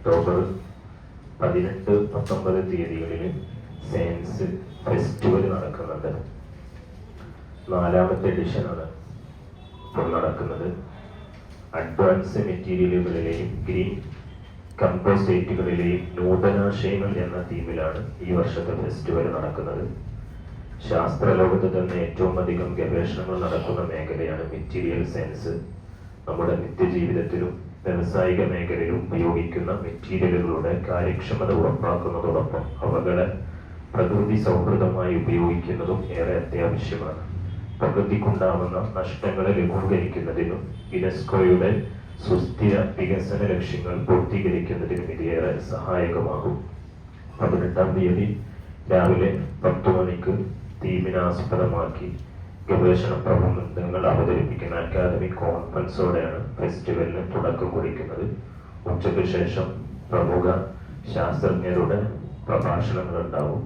October പതിനെട്ട് പത്തൊമ്പത് തീയതികളിൽ സയൻസ് ഫെസ്റ്റിവൽ നടക്കുന്നുണ്ട്. നാലാമത്തെ എഡിഷനാണ് ഇപ്പോൾ നടക്കുന്നത്. അഡ്വാൻസ് മെറ്റീരിയലുകളിലെയും ഗ്രീൻ കമ്പോസ്റ്റേറ്റുകളിലെയും നൂതനാശയങ്ങൾ എന്ന തീമിലാണ് ഈ വർഷത്തെ ഫെസ്റ്റിവൽ നടക്കുന്നത്. ശാസ്ത്രലോകത്ത് തന്നെ ഏറ്റവും അധികം ഗവേഷണങ്ങൾ നടക്കുന്ന മേഖലയാണ് മെറ്റീരിയൽ സയൻസ്. നമ്മുടെ നിത്യജീവിതത്തിലും വ്യാവസായിക മേഖലയിൽ ഉപയോഗിക്കുന്ന മെറ്റീരിയലുകളുടെ കാര്യക്ഷമത ഉറപ്പാക്കുന്നതോടൊപ്പം അവകളെ പ്രകൃതി സൗഹൃദമായി ഉപയോഗിക്കുന്നതും ഏറെ അത്യാവശ്യമാണ്. പ്രകൃതിക്കുണ്ടാവുന്ന നഷ്ടങ്ങളെ ലഘൂകരിക്കുന്നതിനും യുനെസ്കോയുടെ സുസ്ഥിര വികസന ലക്ഷ്യങ്ങൾ പൂർത്തീകരിക്കുന്നതിനും ഇത് ഏറെ സഹായകമാകും. പതിനെട്ടാം തീയതി രാവിലെ പത്തു മണിക്ക് തീമിനെ ആസ്പദമാക്കി ഗവേഷണ പ്രബന്ധങ്ങൾ അവതരിപ്പിക്കുന്ന അക്കാദമിക് കോൺഫറൻസോടെയാണ് ഫെസ്റ്റിവലിന് തുടക്കം കുറിക്കുന്നത്. ഉച്ചയ്ക്ക് ശേഷം പ്രമുഖ ശാസ്ത്രജ്ഞരുടെ പ്രഭാഷണങ്ങൾ ഉണ്ടാവും